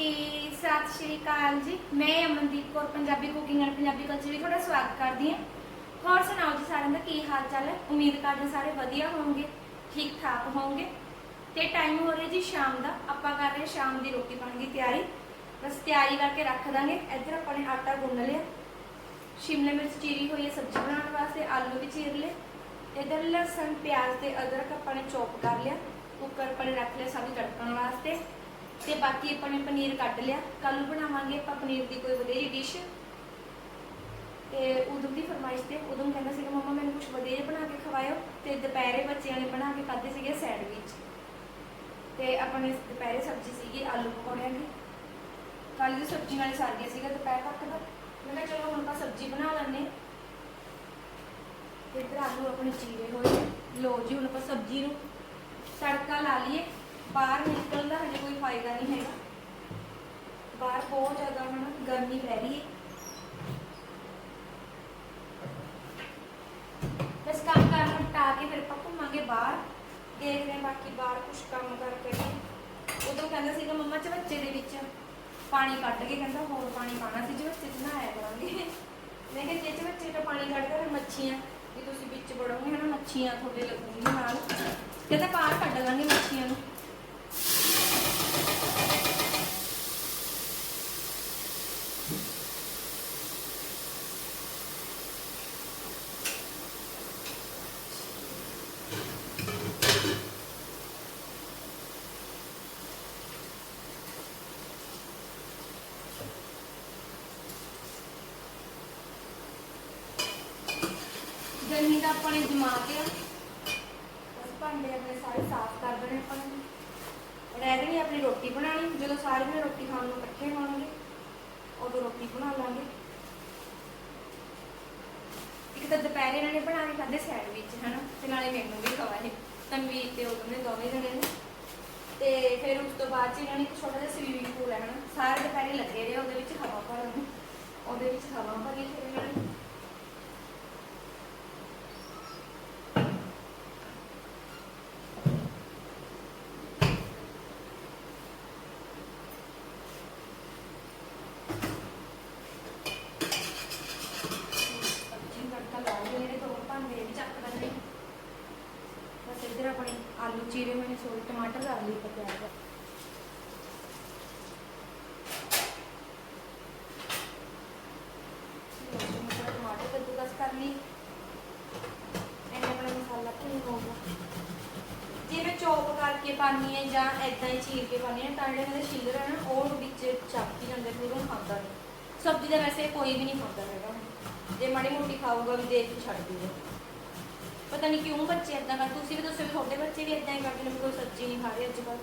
ਜੀ, ਸਤਿ ਸ਼੍ਰੀ ਅਕਾਲ ਜੀ। ਮੈਂ Amandeep Kaur, Punjabi cooking and Punjabi culture ਵਿੱਚ ਤੁਹਾਡਾ ਸਵਾਗਤ ਕਰਦੀ ਹਾਂ। ਹੋਰ ਸੁਣਾਓ ਜੀ ਸਾਰਿਆਂ ਦਾ ਕੀ ਹਾਲ ਚਾਲ ਹੈ? ਉਮੀਦ ਕਰਦੇ ਸਾਰੇ ਵਧੀਆ ਹੋਵੋਗੇ ਠੀਕ ਠਾਕ ਹੋਵੋਗੇ ਤੇ ਟਾਈਮ ਹੋ ਰਿਹਾ ਜੀ ਸ਼ਾਮ ਦਾ। ਆਪਾਂ ਕਰ ਰਹੇ ਸ਼ਾਮ ਦੀ ਰੋਟੀ ਪਾਣੀ ਦੀ ਤਿਆਰੀ। ਬਸ ਤਿਆਰੀ ਕਰਕੇ ਰੱਖ ਦਾਂਗੇ। ਇੱਧਰ ਆਪਾਂ ਨੇ ਆਟਾ ਗੁੰਨ ਲਿਆ। ਸ਼ਿਮਲੇ ਮਿਰਚ ਚੀਰੀ ਹੋਈ ਹੈ ਸਬਜ਼ੀ ਬਣਾਉਣ ਵਾਸਤੇ, ਆਲੂ ਵੀ ਚੀਰ ਲਏ। ਇੱਧਰ ਲਸਣ, ਪਿਆਜ਼ ਤੇ ਅਦਰਕ ਆਪਾਂ ਨੇ ਚੌਪ ਕਰ ਲਿਆ। ਕੁੱਕਰ ਆਪਾਂ ਨੇ ਰੱਖ ਲਿਆ ਸਭ ਤੜਕਣ ਵਾਸਤੇ। ਤੇ ਬਾਕੀ ਆਪਾਂ ਨੇ ਪਨੀਰ ਕੱਢ ਲਿਆ। ਕੱਲ ਨੂੰ ਬਣਾਵਾਂਗੇ ਆਪਾਂ ਪਨੀਰ ਦੀ ਕੋਈ ਵਧੀਆ ਜਿਹੀ ਡਿਸ਼ ਤੇ ਉਦੋਂ ਦੀ ਫਰਮਾਇਸ਼ ਤੇ ਉਦੋਂ ਕਹਿੰਦਾ ਸੀਗਾ, ਮੰਮਾ, ਮੈਨੂੰ ਕੁਝ ਵਧੀਆ ਬਣਾ ਕੇ ਖਵਾਇਓ। ਤੇ ਦੁਪਹਿਰੇ ਬੱਚਿਆਂ ਨੇ ਬਣਾ ਕੇ ਖਾਧੇ ਸੀਗੇ ਸੈਂਡਵਿਚ। ਤੇ ਆਪਾਂ ਨੇ ਦੁਪਹਿਰੇ ਸਬਜ਼ੀ ਸੀਗੀ ਆਲੂ ਪਕੌੜਿਆਂ ਦੀ ਕੱਲ ਦੀ ਸਬਜ਼ੀ ਨਾਲ ਸਰ ਗਿਆ ਸੀਗਾ ਦੁਪਹਿਰ ਤੱਕ ਦਾ। ਮੈਂ ਕਿਹਾ, ਚਲੋ, ਹੁਣ ਆਪਾਂ ਸਬਜ਼ੀ ਬਣਾ ਲੈਂਦੇ ਤੇ ਇੱਧਰ ਆਲੂ ਆਪਣੇ ਚੀਰੇ ਹੋਏ ਲੋ ਜੀ, ਹੁਣ ਆਪਾਂ ਸਬਜ਼ੀ ਨੂੰ ਤੜਕਾ ਲਾ ਲਈਏ। ਬਾਹਰ ਨਿਕਲਣ ਦਾ ਹਜੇ ਕੋਈ ਫਾਇਦਾ ਨਹੀਂ ਹੈਗਾ। ਬਾਹਰ ਬਹੁਤ ਜ਼ਿਆਦਾ ਹੁਣ ਗਰਮੀ ਪੈ ਰਹੀ ਹੈ। ਬਸ ਕੰਮ ਕਰ ਨਿਪਟਾ ਕੇ ਫਿਰ ਆਪਾਂ ਘੁੰਮਾਂਗੇ ਬਾਹਰ। ਦੇਖਦੇ ਹਾਂ ਬਾਕੀ ਬਾਹਰ ਕੁਝ ਕੰਮ ਕਰਕੇ ਉਦੋਂ ਕਹਿੰਦਾ ਸੀਗਾ ਮੰਮਾ ਚਵੱਚੇ ਦੇ ਵਿੱਚ ਪਾਣੀ ਕੱਢ ਕੇ ਕਹਿੰਦਾ ਹੋਰ ਪਾਣੀ ਪਾਣਾ ਸੀ, ਚਵੱਚੇ 'ਚ ਨਹਾਇਆ ਕਰਾਂਗੇ। ਮੈਂ ਕਿਹਾ ਜੇ ਚਵੱਚੇ 'ਚੋਂ ਪਾਣੀ ਕੱਢ ਕੇ ਮੱਛੀਆਂ ਵੀ ਤੁਸੀਂ ਵਿੱਚ ਵੜੋਗੇ ਹਨਾ ਮੱਛੀਆਂ ਤੁਹਾਡੇ ਲੱਗੂਗੀਆਂ ਨਾਲ। ਕਹਿੰਦਾ ਬਾਹਰ ਕੱਢ ਲਾਂਗੇ ਮੱਛੀਆਂ ਨੂੰ ਗਰਮੀ ਦਾ ਆਪਾਂ ਨੇ ਜਮਾ ਕੇ ਬਸ ਭਾਂਡੇ ਆਪਣੇ ਸਾਰੇ ਸਾਫ਼ ਕਰ ਦੇਣੇ ਆਪਾਂ ਨੇ। ਰਹਿ ਗਈ ਆਪਣੀ ਰੋਟੀ ਬਣਾਉਣੀ। ਜਦੋਂ ਸਾਰੇ ਨੇ ਰੋਟੀ ਖਾਣ ਨੂੰ ਇਕੱਠੇ ਹੋਣਗੇ, ਉਦੋਂ ਰੋਟੀ ਬਣਾ ਲਾਂਗੇ। ਇੱਕ ਤਾਂ ਦੁਪਹਿਰੇ ਇਹਨਾਂ ਨੇ ਬਣਾ ਕੇ ਖਾਦੇ ਸੈਂਡਵਿਚ, ਹਨਾ? ਤੇ ਨਾਲੇ ਮੈਨੂੰ ਵੀ ਖਵਾਏ। ਤਨਵੀਰ ਤੇ ਉਦੋਂ ਨੇ ਦੋਵੇਂ ਜਣੇ ਨੇ। ਤੇ ਫਿਰ ਉਸ ਤੋਂ ਬਾਅਦ 'ਚ ਇਹਨਾਂ ਨੇ ਇੱਕ ਛੋਟਾ ਜਿਹਾ ਸਵੀਮਿੰਗ ਪੂਲ ਹੈ, ਹਨਾ? ਸਾਰੇ ਦੁਪਹਿਰੇ ਲੱਗੇ ਰਹੇ ਉਹਦੇ ਵਿੱਚ ਹਵਾ ਭਰਨ ਉਹਦੇ ਵਿੱਚ ਹਵਾ ਭਰੀ ਫਿਰ ਇਹਨਾਂ ਨੇ ਸਬਜ਼ੀ ਨੂੰ ਤੜਕਾ ਲਾ ਲਿਆ ਜਿਹੜੇ ਦੋ ਭਾਂਡੇ ਵੀ ਚੱਕ ਲੈਣੇ ਬਸ ਇੱਧਰ ਆਪਣੇ ਆਲੂ ਚੀਰੇ ਹੋਏ ਨੇ ਸੋਈ ਟਮਾਟਰ ਲਾ ਲਈ ਪਤਾ ਹੈ ਟਮਾਟਰ ਕੱਦੂਕਸ ਕਰ ਲਈ। ਇਹਨੇ ਆਪਣਾ ਮਸਾਲਾ ਭੁੰਨ ਹੋਊਗਾ। ਜੇ ਮੈਂ ਚੌਪ ਕਰਕੇ ਪਾਣੀ ਹੈ ਜਾਂ ਐਦਾਂ ਹੀ ਚੀਰ ਕੇ ਪਾਣੀ ਹੈ, ਤਾਂ ਜਿਹੜੇ ਮੇਰੇ ਛਿੱਲਰ ਹੈ ਉਹ ਵਿੱਚ ਚੱਪ ਹੀ ਜਾਂਦੇ ਫਿਰ ਉਹ ਖਾਂਦਾ ਨਹੀਂ ਸਬਜ਼ੀ ਦਾ ਵੈਸੇ ਕੋਈ ਵੀ ਨਹੀਂ ਖਾਂਦਾ ਹੈਗਾ। ਜੇ ਮਾੜੀ ਮੋਟੀ ਖਾਊਗਾ ਵੀ ਦੇਖ ਕੇ ਛੱਡ ਦੂਗਾ। ਪਤਾ ਨਹੀਂ ਕਿਉਂ ਬੱਚੇ ਇਦਾਂ ਕਰ ਤੁਸੀਂ ਵੀ ਦੱਸੋ ਤੁਹਾਡੇ ਬੱਚੇ ਵੀ ਇਦਾਂ ਹੀ ਕਰਦੇ ਨੇ ਵੀ ਕੋਈ ਸਬਜ਼ੀ ਨਹੀਂ ਖਾ ਰਹੇ ਅੱਜ ਕੱਲ੍ਹ।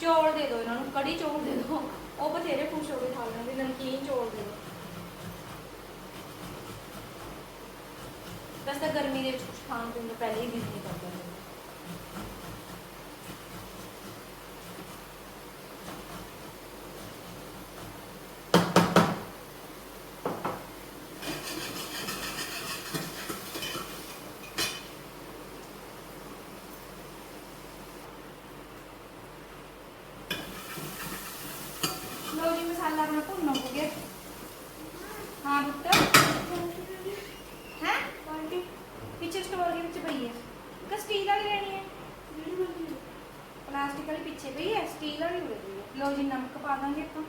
ਚੌਲ ਦੇ ਦਿਓ ਇਹਨਾਂ ਨੂੰ, ਕੜੀ ਚੌਲ ਦੇ ਦਿਓ। ਉਹ ਬਥੇਰੇ ਖੁਸ਼ ਹੋ ਕੇ ਖਾ ਲੈਣਗੇ ਨਮਕੀਨ ਚੌਲ ਦੇ ਦਿਓ। ਬਸ ਤਾਂ ਗਰਮੀ ਦੇ ਵਿੱਚ ਕੁਝ ਖਾਣ ਪੀਣ ਨੂੰ ਪਹਿਲੇ ਹੀ ਦਿਲ ਨਹੀਂ ਕਰਦਾ ਹੈਗਾ। ਲਓ ਜੀ ਮਸਾਲਾ ਆਪਣਾ ਭੁੰਨ ਹੋ ਗਿਆ ਹਾਂ ਪੁੱਤ ਹੈ ਕੁਆਲਿਟੀ ਪਿੱਛੇ ਸਟੋਰ ਦੇ ਵਿੱਚ ਪਈ ਹੈ ਕਿ ਸਟੀਲ ਵਾਲੀ ਲੈਣੀ ਹੈ ਪਲਾਸਟਿਕ ਵਾਲੀ ਪਿੱਛੇ ਪਈ ਹੈ ਸਟੀਲ ਵਾਲੀ ਉਰੇ ਪਈ ਹੈ ਲਓ ਜੀ ਨਮਕ ਪਾ ਦਾਂਗੇ ਆਪਾਂ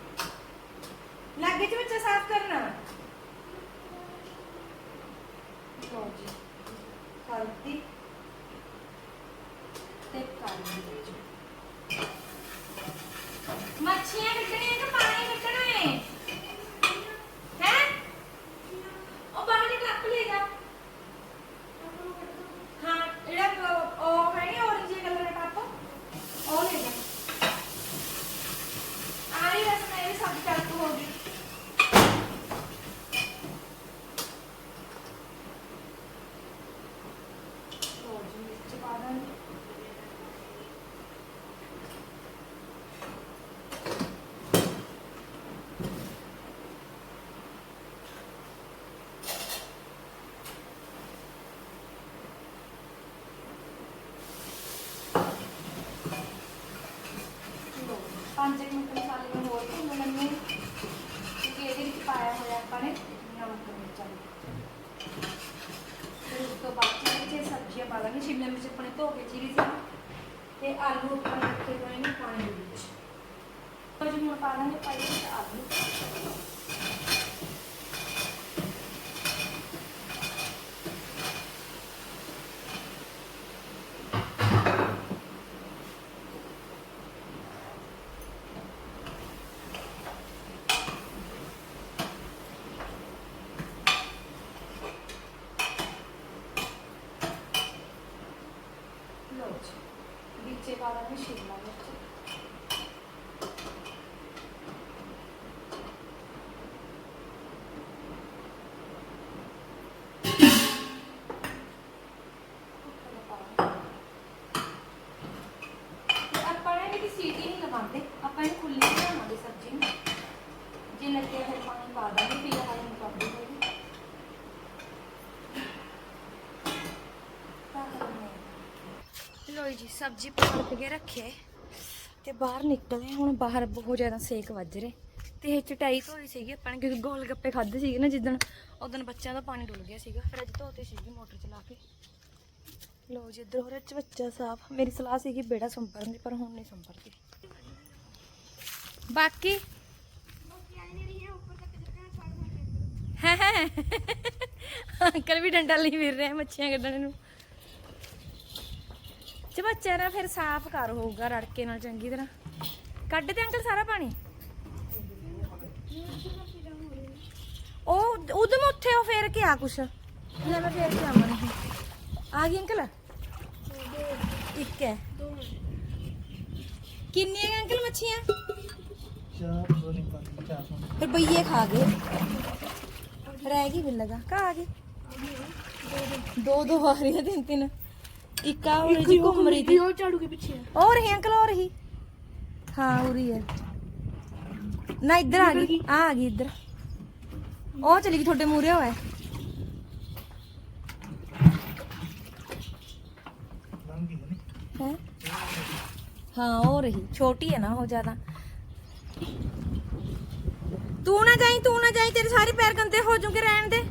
ਜੀ ਸਬਜ਼ੀ ਪਕਾ ਕੇ ਰੱਖਿਆ ਤੇ ਬਾਹਰ ਨਿਕਲੇ ਹੁਣ ਬਾਹਰ ਬਹੁਤ ਜ਼ਿਆਦਾ ਸੇਕ ਵੱਜ ਰਹੇ। ਤੇ ਇਹ ਚਟਾਈ ਧੋਈ ਸੀਗੀ ਆਪਾਂ ਨੇ, ਕਿਉਂਕਿ ਗੋਲ ਗੱਪੇ ਖਾਦੇ ਸੀਗੇ ਨਾ ਜਿੱਦਣ ਉਦੋਂ ਬੱਚਿਆਂ ਦਾ ਪਾਣੀ ਡੁੱਲ ਗਿਆ ਸੀਗਾ, ਫਿਰ ਅੱਜ ਧੋਤੇ ਸੀਗੀ ਮੋਟਰ ਚਲਾ ਕੇ। ਲੋ ਜੀ, ਇੱਧਰ ਹੋ ਰਿਹਾ ਬੱਚਾ ਸਾਫ਼। ਮੇਰੀ ਸਲਾਹ ਸੀਗੀ ਬੇੜਾ ਸੰਪਰਨ ਦੀ, ਪਰ ਹੁਣ ਨਹੀਂ ਸੰਪਰਦੀ ਬਾਕੀ? ਹੈ ਅੰਕਲ ਵੀ ਡੰਡਾ ਲਈ ਫਿਰ ਰਿਹਾ ਮੱਛੀਆਂ ਕੱਢਣ ਨੂੰ। ਚਵੱਚਾ ਨਾ ਫਿਰ ਸਾਫ਼ ਕਰ ਹੋਊਗਾ ਰੜਕੇ ਨਾਲ ਚੰਗੀ ਤਰ੍ਹਾਂ। ਕੱਢ ਤੇ ਅੰਕਲ ਸਾਰਾ ਪਾਣੀ? ਉਹ ਉਦਮ ਉੱਥੇ ਉਹ ਫੇਰ ਕੇ ਆ ਕੁਛ। ਲੈ ਮੈਂ ਫੇਰ ਕੇ ਆਵਾਂ ਆ ਗਈ ਅੰਕਲ? ਇੱਕ ਹੈ। ਕਿੰਨੀਆਂ ਕੁ ਅੰਕਲ ਮੱਛੀਆਂ? ਚਾਰ ਸੌ ਪੰਜ ਚਾਰ ਸੌ ਫਿਰ ਖਾ ਗਏ। ਰਹਿ ਗਈ ਬਿੱਲ ਕਾ ਆ ਗਏ। ਦੋ ਦੋ ਆ ਰਹੀਆਂ ਤਿੰਨ ਤਿੰਨ। ਇੱਕ ਆ ਉਰੇ ਜੀ ਘੁੰਮ ਰਹੀ ਥੀ ਉਹ ਝਾੜੂ ਕੇ ਪਿੱਛੇ ਹੈ और रही अंकल और रही हाँ हो रही है ना इधर आ गई आ आ गई इधर ਉਹ ਚਲੀ ਗਈ ਤੁਹਾਡੇ ਮੂਰੇ ਹੋਇਆ ਲੰਘ ਗਈ ਨੇ ਹੈ ਹਾਂ ਉਹ ਰਹੀ ਛੋਟੀ ਹੈ ਨਾ ਉਹ ਜ਼ਿਆਦਾ ਤੂੰ ਨਾ ਜਾਈ ਤੂੰ ਨਾ ਜਾਈ ਤੇਰੇ ਸਾਰੇ ਪੈਰ ਗੰਦੇ ਹੋ ਜੂਗੇ ਰਹਿਣ ਦੇ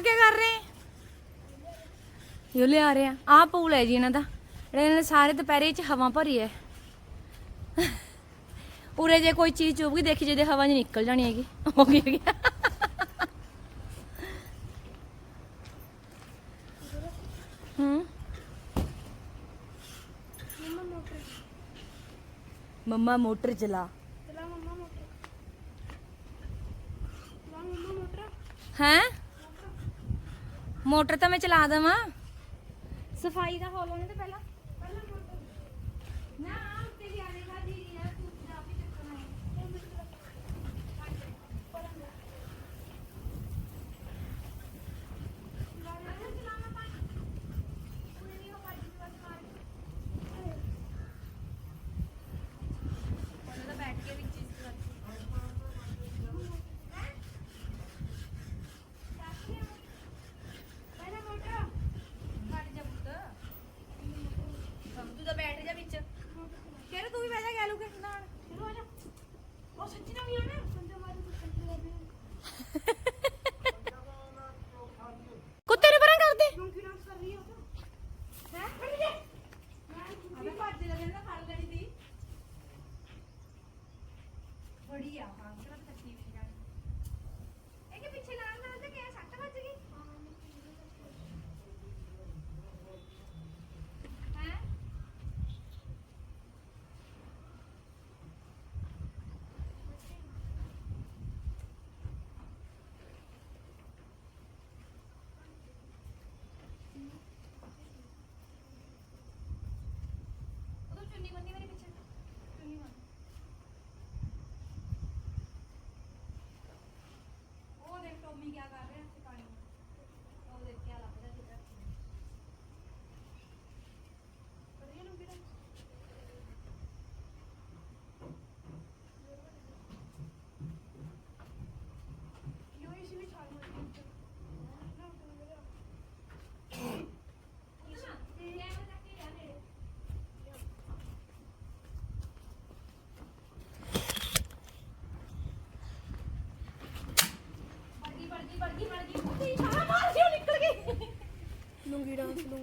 ਆ ਕੀ ਕਰ ਰਹੇ ਯੋ ਆ ਰਹੇ ਆ। ਪੂਲ ਹੈ ਜੀ ਇਹਨਾਂ ਦਾ। ਇਹਨਾਂ ਨੇ ਸਾਰੇ ਦੁਪਹਿਰੇ ਚ ਹਵਾ ਭਰੀ ਹੈ। ਉਰੇ ਜੇ ਕੋਈ ਚੀਜ਼ ਚੁੱਭ ਗਈ ਦੇਖੀ ਜਿਹਦੇ ਹਵਾ 'ਚ ਨਿਕਲ ਜਾਣੀ ਹੈਗੀ। ਹੋ ਗਈ ਹੈਗੀ ਹੂੰ। ਮੰਮਾ ਮੋਟਰ ਚਲਾ। ਚਲਾ ਮੰਮਾ ਮੋਟਰ। ਚਲਾ ਮੰਮਾ ਮੋਟਰ। ਹੈ? ਮੋਟਰ ਤਾਂ ਮੈਂ ਚਲਾ ਦਵਾਂ। ਸਫ਼ਾਈ ਦਾ ਹੋ ਲੈਣੇ ਤਾਂ ਪਹਿਲਾਂ।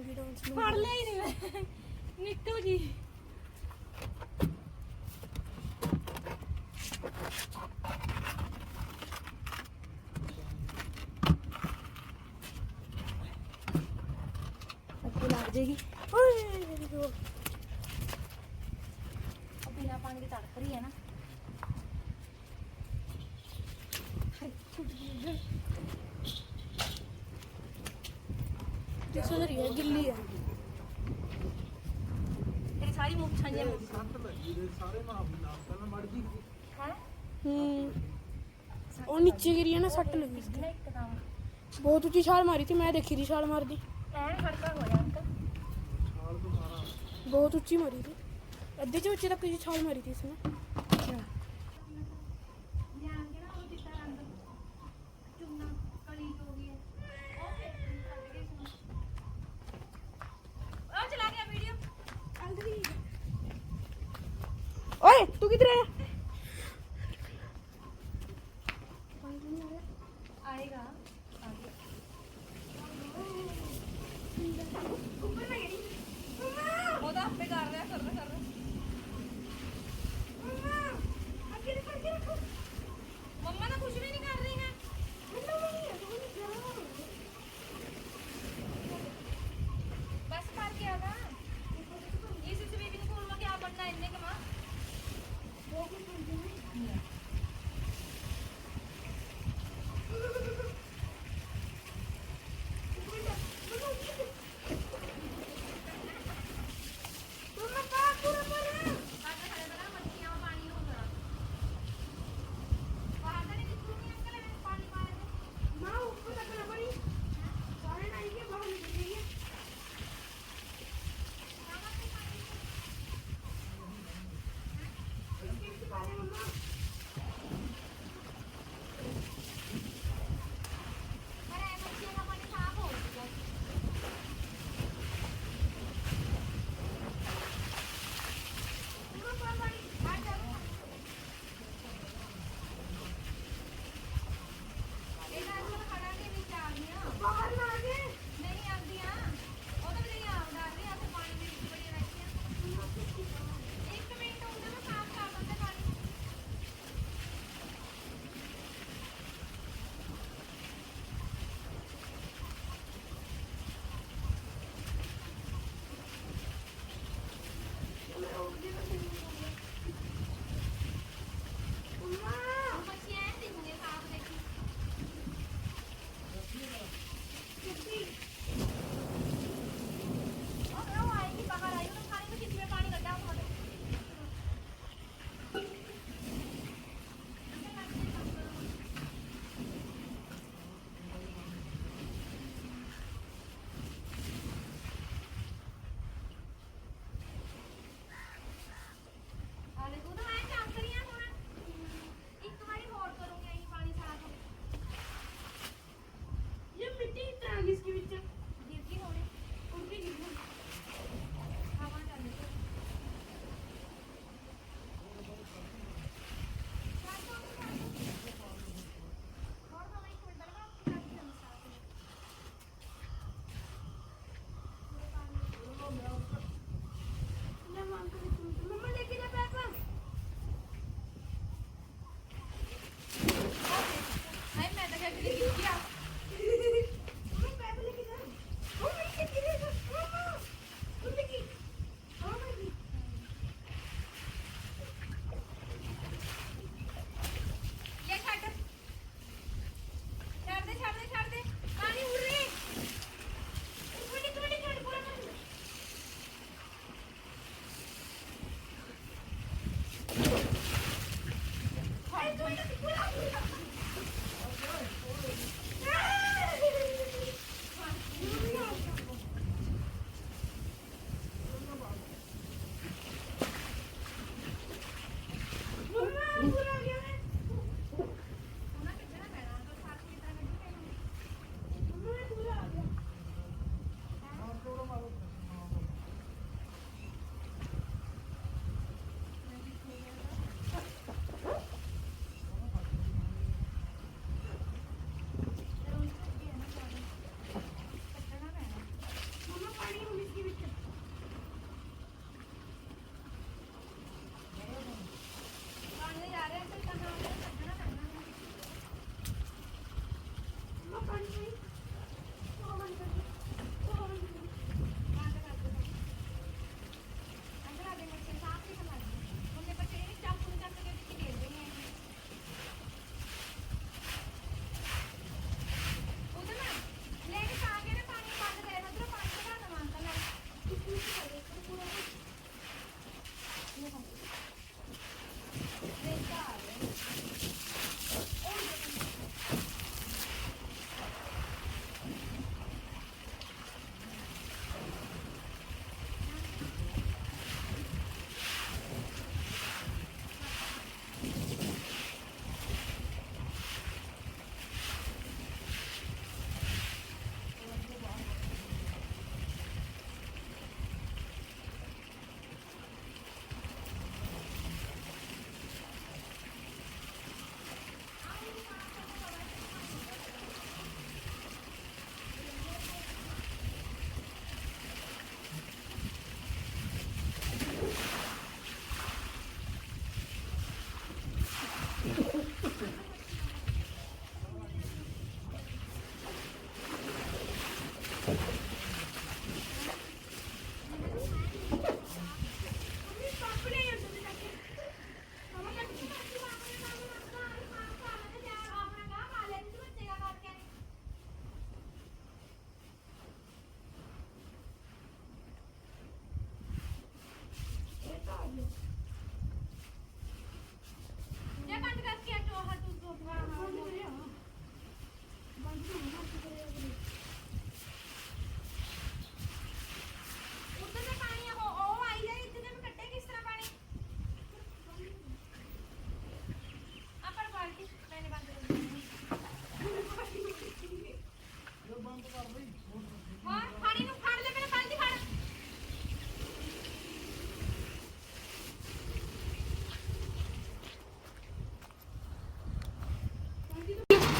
ਬੇਬੀ ਡਾਂਸ ਨੂੰ ਫੜ ਲਿਆ ਹੀ ਨਹੀਂ ਮੈਂ। ਨਿਕਲ ਗਈ ਅੱਗੇ ਲੱਗ ਜੇਗੀ ਓਏ ਦੇਖੋ ਬਿਨਾ ਪਾਣੀ ਦੀ ਤੜਕ ਰਹੀ ਹੈ ਨਾ। ਸੁਣ ਰਹੀ ਗਿਰੀ ਨਾ ਸੱਟ ਲੱਗੀ ਬਹੁਤ ਉੱਚੀ ਛਾਲ ਮਾਰੀ ਤੇ ਮੈਂ ਦੇਖੀ ਦੀ ਛਾਲ ਮਾਰਦੀ। ਐ ਖੜਕਾ ਹੋਇਆ ਅੰਕਲ। ਬਹੁਤ ਉੱਚੀ ਮਾਰੀ ਸੀ। ਅੱਧੇ ਚ ਉੱਚੇ ਤੱਕ ਛਾਲ ਮਾਰੀ ਸੀ ਇਸਨੇ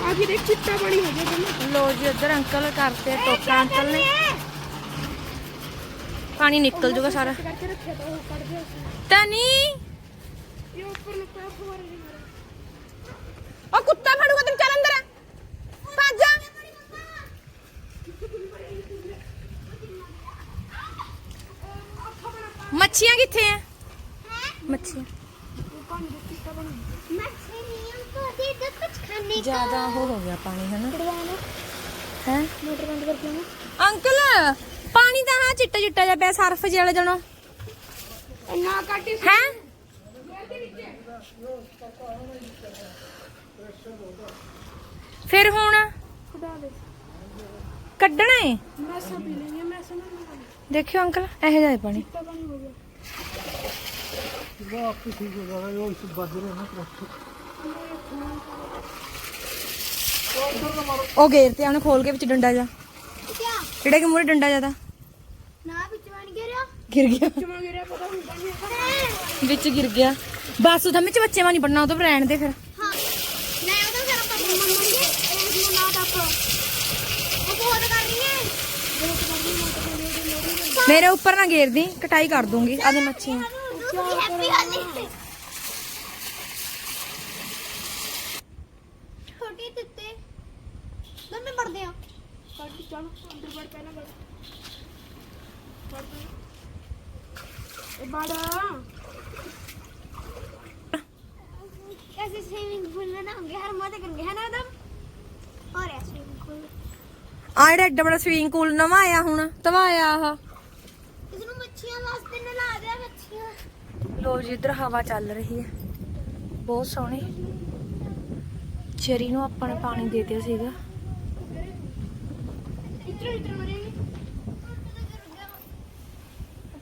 ਆ ਕੇ ਦੇਖ ਚਿੱਟਾ ਪਾਣੀ ਹੋ ਗਿਆ ਜਮਾ ਲੋ ਜੀ ਉਧਰ ਅੰਕਲ ਕਰਤੇ ਟੋਕਾ ਅੰਕਲ ਨੇ ਪਾਣੀ ਨਿਕਲ ਜੂਗਾ ਸਾਰਾ ਕਰਕੇ ਰੱਖਿਆ ਤਾਂ ਉਹ ਕੱਢ ਦਿਆ ਸੀ ਤਾਂ ਨਹੀਂ ਇਹ ਉੱਪਰ ਮੰਮੀ ਜ਼ਿਆਦਾ ਉਹ ਹੋ ਗਿਆ ਪਾਣੀ ਹਨਾ? ਕੜਵਾਣਾ ਹੈ? ਮੋਟਰ ਬੰਦ ਕਰ ਦਿਓ ਅੰਕਲ ਪਾਣੀ ਤਾਂ ਹਾਂ ਚਿੱਟਾ ਚਿੱਟਾ ਜਿਹਾ ਪਿਆ ਸਰਫ ਜਿਹੜਾ ਜਣੋ ਇੰਨਾ ਕੱਟੀ ਹੈ? ਫਿਰ ਹੁਣ ਕੱਢਣਾ ਏ? ਦੇਖਿਓ ਅੰਕਲ ਇਹ ਜਾਏ ਪਾਣੀ। ਵਾਹ ਆਪੀ ਹੋ ਜਾਣਾ ਉਹ ਇਸ ਬਾਜਰੇ ਨਾ। ਕਰੋ ਉਹ ਗੇਰ ਤੇ ਉਹਨੇ ਖੋਲ ਕੇ ਵਿੱਚ ਡੰਡਾ ਜਾ। ਕਿਹੜਾ ਕਿ ਮੂਰੇ ਡੰਡਾ ਜਾਦਾ ਨਾ ਵਿੱਚ ਬਣ ਗਿਆ ਗਿਰ ਗਿਆ। ਵਿੱਚ ਗਿਰ ਗਿਆ। ਬਸ ਉਹਦਾ ਵਿੱਚ ਬੱਚੇ ਵਾਂ ਨਹੀਂ ਬਣਨਾ ਉਹ ਤਾਂ ਰਹਿਣ ਦੇ ਫਿਰ। ਮੇਰੇ ਉੱਪਰ ਨਾ ਗੇਰਦੀ ਕਟਾਈ ਕਰ ਦੂੰਗੀ। ਆਦੇ ਮੱਛੀਆਂ। ਬਾੜਾ कैसे स्विमिंग पूल में नहाओगे हर मजा करेंगे है ना एकदम और है स्विमिंग पूल ਆ ਜਿਹੜਾ ਐਡਾ ਬੜਾ ਸਵੀਮਿੰਗ ਪੂਲ ਨਵਾਂ ਆਇਆ ਹੁਣ ਤਵਾਇਆ ਆਹ इसमें मच्छियां वास्ते नला दे मच्छियां ਲੋ ਜੀ ਇਧਰ ਹਵਾ ਚੱਲ ਰਹੀ ਹੈ ਬਹੁਤ ਸੋਹਣੀ ਚਰੀ ਨੂੰ ਆਪਾਂ ਨੇ ਪਾਣੀ ਦੇ ਦਿਆ ਸੀਗਾ ਇੱਧਰ ਇੱਧਰ ਮਰੇਗੀ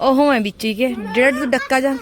ਉਹ ਹੈ ਵਿੱਚ ਹੀ ਕਿ ਜਿਹੜਾ ਤੂੰ ਡੱਕਾ ਜਾ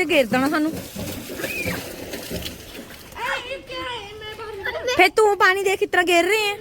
ਨੀਚੇ ਘੇਰ ਦੇਣਾ ਸਾਨੂੰ। ਫੇ ਤੂੰ ਪਾਣੀ ਦੇਖ ਕਿਸ ਤਰ੍ਹਾਂ ਘੇਰ ਰਹੇ ਹੈ